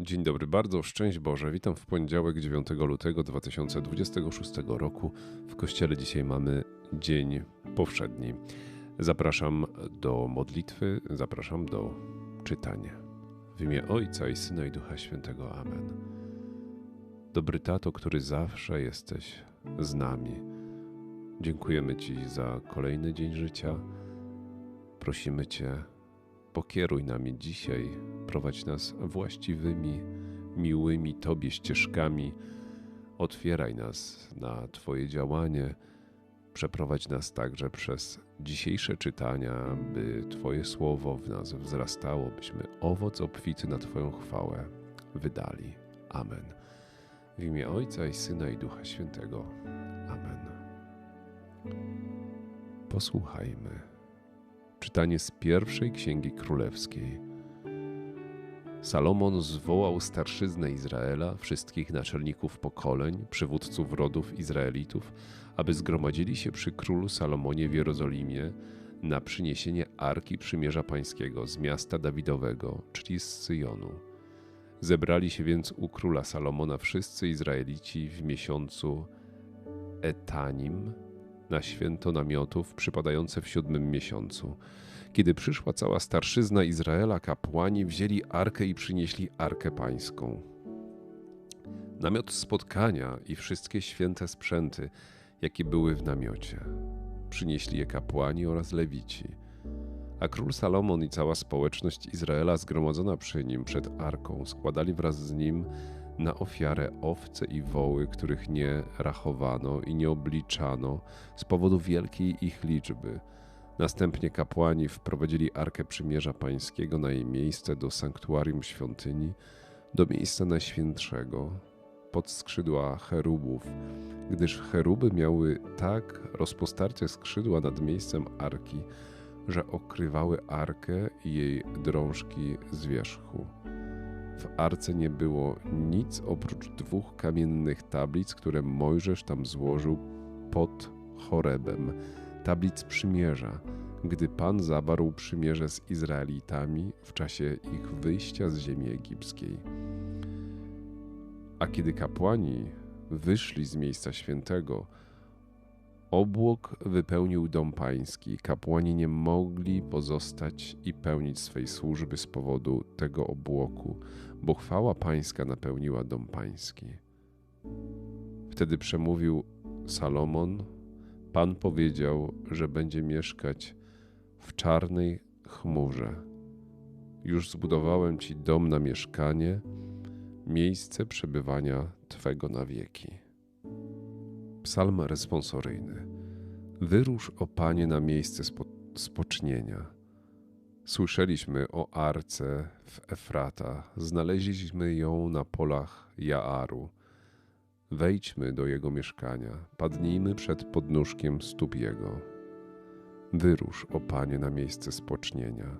Dzień dobry bardzo, szczęść Boże. Witam w poniedziałek 9 lutego 2026 roku. W kościele dzisiaj mamy dzień powszedni. Zapraszam do modlitwy, zapraszam do czytania. W imię Ojca i Syna i Ducha Świętego. Amen. Dobry tato, który zawsze jesteś z nami. Dziękujemy Ci za kolejny dzień życia. Prosimy Cię, pokieruj nami dzisiaj, prowadź nas właściwymi, miłymi Tobie ścieżkami, otwieraj nas na Twoje działanie, przeprowadź nas także przez dzisiejsze czytania, by Twoje słowo w nas wzrastało, byśmy owoc obfity na Twoją chwałę wydali. Amen. W imię Ojca i Syna i Ducha Świętego. Amen. Posłuchajmy. Czytanie z pierwszej księgi królewskiej. Salomon zwołał starszyznę Izraela, wszystkich naczelników pokoleń, przywódców rodów Izraelitów, aby zgromadzili się przy królu Salomonie w Jerozolimie na przyniesienie Arki Przymierza Pańskiego z miasta Dawidowego, czyli z Syjonu. Zebrali się więc u króla Salomona wszyscy Izraelici w miesiącu Etanim, na święto namiotów przypadające w siódmym miesiącu. Kiedy przyszła cała starszyzna Izraela, kapłani wzięli arkę i przynieśli arkę pańską. Namiot spotkania i wszystkie święte sprzęty, jakie były w namiocie. Przynieśli je kapłani oraz lewici. A król Salomon i cała społeczność Izraela zgromadzona przy nim przed arką składali wraz z nim na ofiarę owce i woły, których nie rachowano i nie obliczano z powodu wielkiej ich liczby. Następnie kapłani wprowadzili Arkę Przymierza Pańskiego na jej miejsce do sanktuarium świątyni, do miejsca najświętszego, pod skrzydła cherubów, gdyż cheruby miały tak rozpostarcie skrzydła nad miejscem Arki, że okrywały Arkę i jej drążki z wierzchu. W arce nie było nic oprócz dwóch kamiennych tablic, które Mojżesz tam złożył pod chorebem, tablic przymierza, gdy Pan zawarł przymierze z Izraelitami w czasie ich wyjścia z ziemi egipskiej. A kiedy kapłani wyszli z miejsca świętego, obłok wypełnił dom pański. Kapłani nie mogli pozostać i pełnić swej służby z powodu tego obłoku, bo chwała pańska napełniła dom pański. Wtedy przemówił Salomon. Pan powiedział, że będzie mieszkać w czarnej chmurze. Już zbudowałem ci dom na mieszkanie, miejsce przebywania Twego na wieki. Psalm responsoryjny. Wyrusz, o Panie, na miejsce spo, spocznienia. Słyszeliśmy o arce w Efrata, znaleźliśmy ją na polach Jaaru. Wejdźmy do jego mieszkania, padnijmy przed podnóżkiem stóp jego. Wyrusz, o Panie, na miejsce spocznienia.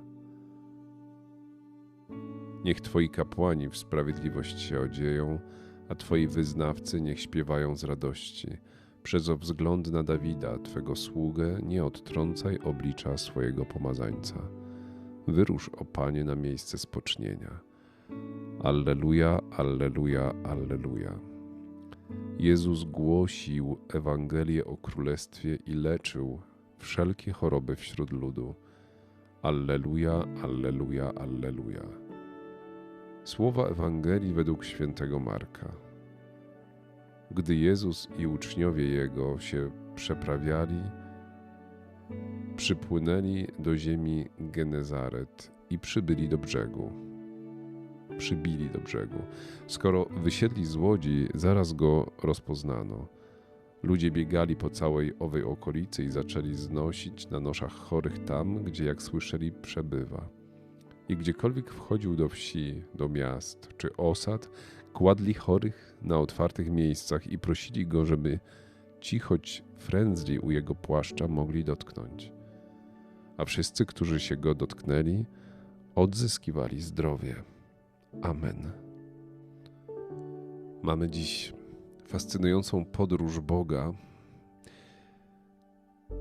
Niech Twoi kapłani w sprawiedliwość się odzieją, a Twoi wyznawcy niech śpiewają z radości. Przez wzgląd na Dawida, Twego sługę, nie odtrącaj oblicza swojego pomazańca. Wyrusz, o Panie, na miejsce spocznienia. Alleluja, alleluja, alleluja. Jezus głosił Ewangelię o Królestwie i leczył wszelkie choroby wśród ludu. Alleluja, alleluja, alleluja. Słowa Ewangelii według świętego Marka. Gdy Jezus i uczniowie Jego się przeprawiali, przypłynęli do ziemi Genezaret i przybyli do brzegu. Przybili do brzegu. Skoro wysiedli z łodzi, zaraz go rozpoznano. Ludzie biegali po całej owej okolicy i zaczęli znosić na noszach chorych tam, gdzie, jak słyszeli, przebywa. I gdziekolwiek wchodził do wsi, do miast czy osad, kładli chorych na otwartych miejscach i prosili go, żeby ci choć frędzli u jego płaszcza mogli dotknąć. A wszyscy, którzy się go dotknęli, odzyskiwali zdrowie. Amen. Mamy dziś fascynującą podróż Boga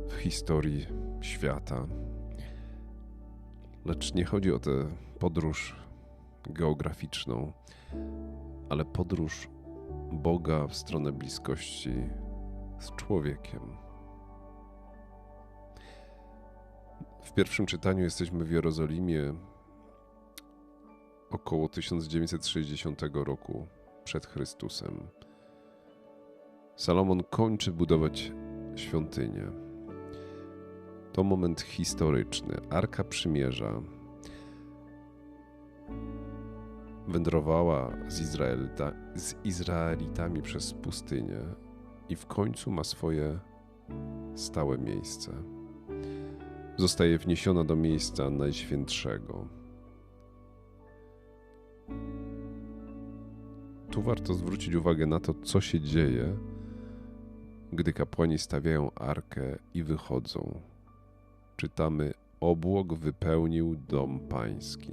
w historii świata. Lecz nie chodzi o tę podróż geograficzną, ale podróż Boga w stronę bliskości z człowiekiem. W pierwszym czytaniu jesteśmy w Jerozolimie około 1960 roku przed Chrystusem. Salomon kończy budować świątynię. To moment historyczny. Arka Przymierza wędrowała z, Izraelita, z Izraelitami przez pustynię i w końcu ma swoje stałe miejsce. Zostaje wniesiona do miejsca najświętszego. Tu warto zwrócić uwagę na to, co się dzieje, gdy kapłani stawiają arkę i wychodzą. Czytamy: Obłok wypełnił dom pański.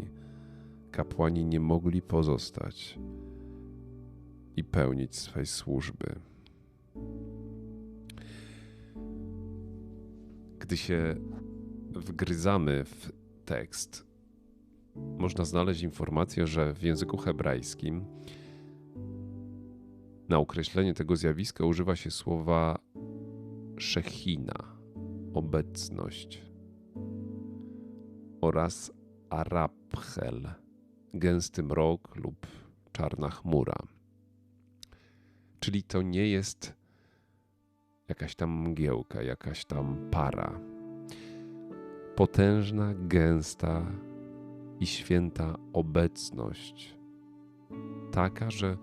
Kapłani nie mogli pozostać i pełnić swej służby. Gdy się wgryzamy w tekst, można znaleźć informację, że w języku hebrajskim na określenie tego zjawiska używa się słowa szechina, obecność, oraz arabchel, gęsty mrok lub czarna chmura. Czyli to nie jest jakaś tam mgiełka, jakaś tam para. Potężna, gęsta i święta obecność. Taka, że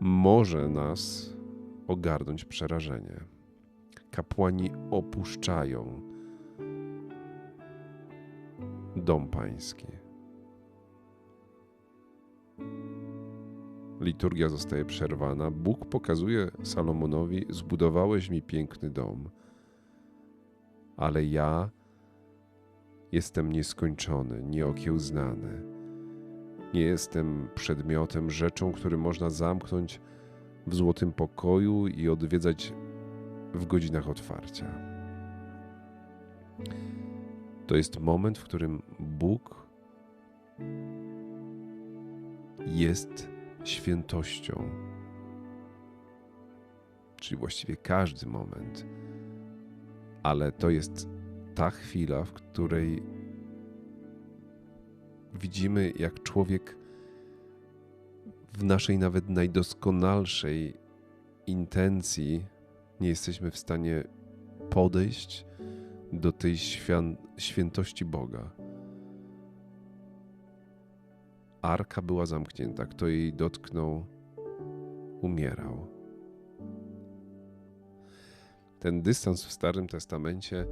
może nas ogarnąć przerażenie. Kapłani opuszczają dom pański. Liturgia zostaje przerwana. Bóg pokazuje Salomonowi: Zbudowałeś mi piękny dom, ale ja jestem nieskończony, nieokiełznany. Nie jestem przedmiotem, rzeczą, który można zamknąć w złotym pokoju i odwiedzać w godzinach otwarcia. To jest moment, w którym Bóg jest świętością. Czyli właściwie każdy moment. Ale to jest ta chwila, w której widzimy, jak człowiek w naszej nawet najdoskonalszej intencji nie jesteśmy w stanie podejść do tej świętości Boga. Arka była zamknięta, kto jej dotknął, umierał. Ten dystans w Starym Testamencie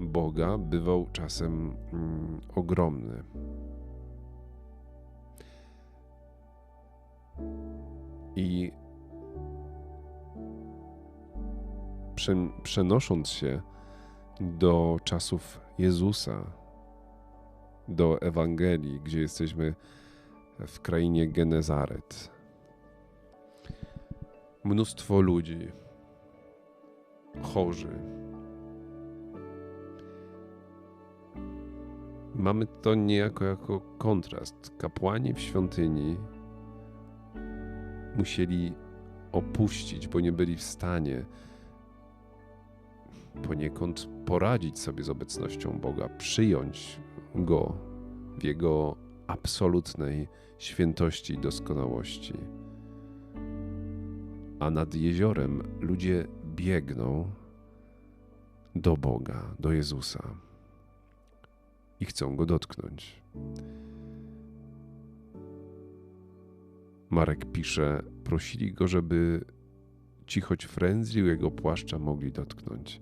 Boga bywał czasem mm, ogromny. I przenosząc się do czasów Jezusa, do Ewangelii, gdzie jesteśmy w krainie Genezaret. Mnóstwo ludzi, chorzy. Mamy to niejako jako kontrast. Kapłani w świątyni musieli opuścić, bo nie byli w stanie poniekąd poradzić sobie z obecnością Boga, przyjąć Go w Jego absolutnej świętości i doskonałości. A nad jeziorem ludzie biegną do Boga, do Jezusa i chcą Go dotknąć. Marek pisze, prosili go, żeby ci choć frędzli jego płaszcza mogli dotknąć.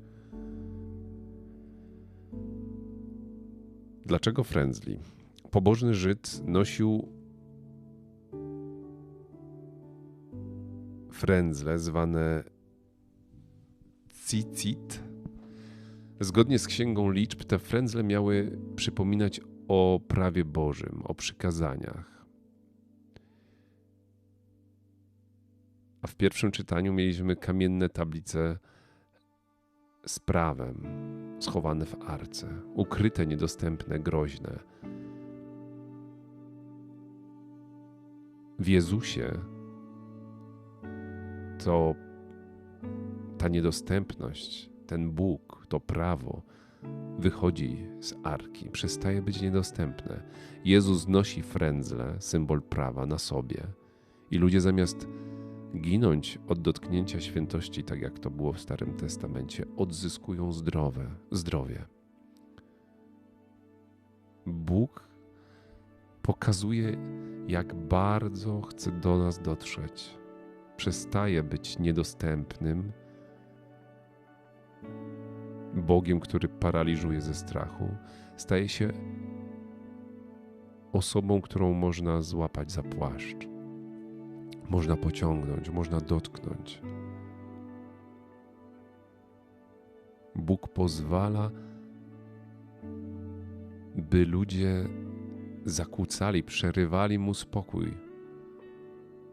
Dlaczego frędzli? Pobożny Żyd nosił frędzle zwane cicit. Zgodnie z Księgą Liczb te frędzle miały przypominać o prawie Bożym, o przykazaniach. A w pierwszym czytaniu mieliśmy kamienne tablice z prawem, schowane w arce, ukryte, niedostępne, groźne. W Jezusie to ta niedostępność, ten Bóg, to prawo wychodzi z arki, przestaje być niedostępne. Jezus nosi frędzle, symbol prawa, na sobie. I ludzie zamiast ginąć od dotknięcia świętości, tak jak to było w Starym Testamencie, odzyskują zdrowe, zdrowie. Bóg pokazuje, jak bardzo chce do nas dotrzeć. Przestaje być niedostępnym Bogiem, który paraliżuje ze strachu, staje się osobą, którą można złapać za płaszcz, można pociągnąć, można dotknąć. Bóg pozwala, by ludzie zakłócali, przerywali mu spokój,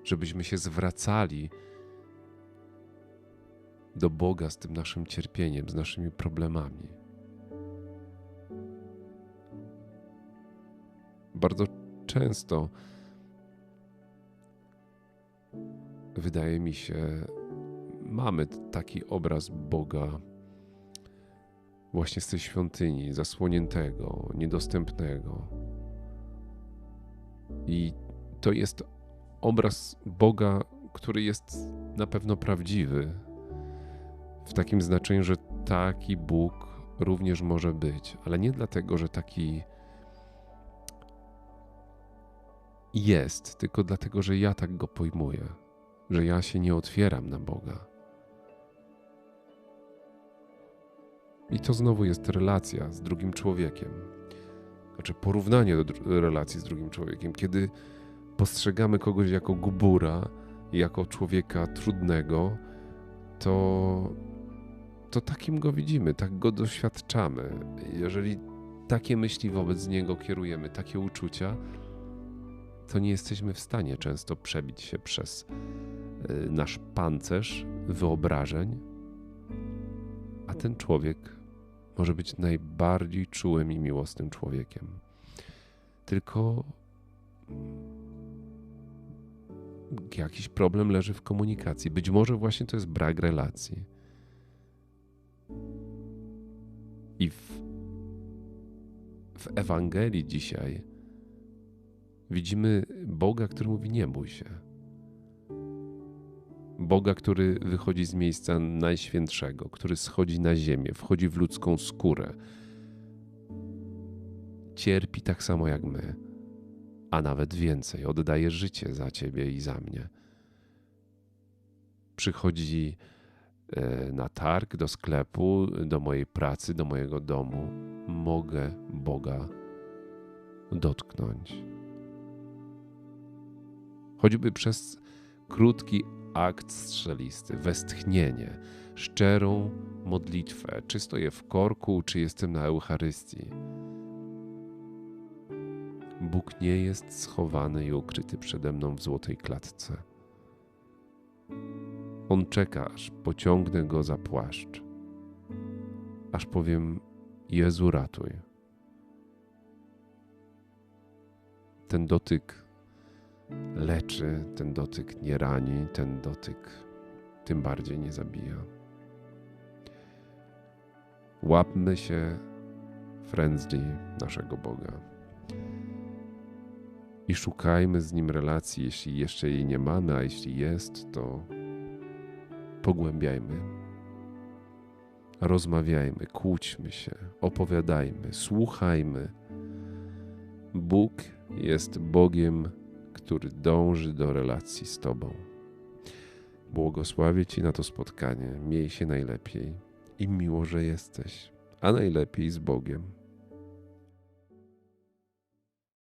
żebyśmy się zwracali do Boga z tym naszym cierpieniem, z naszymi problemami. Bardzo często wydaje mi się, mamy taki obraz Boga właśnie z tej świątyni, zasłoniętego, niedostępnego. I to jest obraz Boga, który jest na pewno prawdziwy, w takim znaczeniu, że taki Bóg również może być, ale nie dlatego, że taki jest, tylko dlatego, że ja tak go pojmuję, że ja się nie otwieram na Boga. I to znowu jest relacja z drugim człowiekiem. Znaczy porównanie do relacji z drugim człowiekiem. Kiedy postrzegamy kogoś jako gubura, jako człowieka trudnego, to to takim go widzimy, tak go doświadczamy. Jeżeli takie myśli wobec niego kierujemy, takie uczucia, to nie jesteśmy w stanie często przebić się przez y, nasz pancerz wyobrażeń, a ten człowiek może być najbardziej czułym i miłosnym człowiekiem. Tylko jakiś problem leży w komunikacji. Być może właśnie to jest brak relacji I w, w Ewangelii dzisiaj widzimy Boga, który mówi: Nie bój się. Boga, który wychodzi z miejsca najświętszego, który schodzi na ziemię, wchodzi w ludzką skórę. Cierpi tak samo jak my, a nawet więcej, oddaje życie za ciebie i za mnie. Przychodzi E, na targ, do sklepu, do mojej pracy, do mojego domu, mogę Boga dotknąć. Choćby przez krótki akt strzelisty, westchnienie, szczerą modlitwę, czy stoję w korku, czy jestem na Eucharystii. Bóg nie jest schowany i ukryty przede mną w złotej klatce. On czeka, aż pociągnę go za płaszcz, aż powiem: Jezu, ratuj. Ten dotyk leczy, ten dotyk nie rani, ten dotyk tym bardziej nie zabija. Łapmy się frędzli naszego Boga i szukajmy z Nim relacji, jeśli jeszcze jej nie mamy, a jeśli jest, to pogłębiajmy. Rozmawiajmy, kłóćmy się, opowiadajmy, słuchajmy. Bóg jest Bogiem, który dąży do relacji z Tobą. Błogosławię Ci na to spotkanie. Miej się najlepiej i miło, że jesteś, a najlepiej z Bogiem.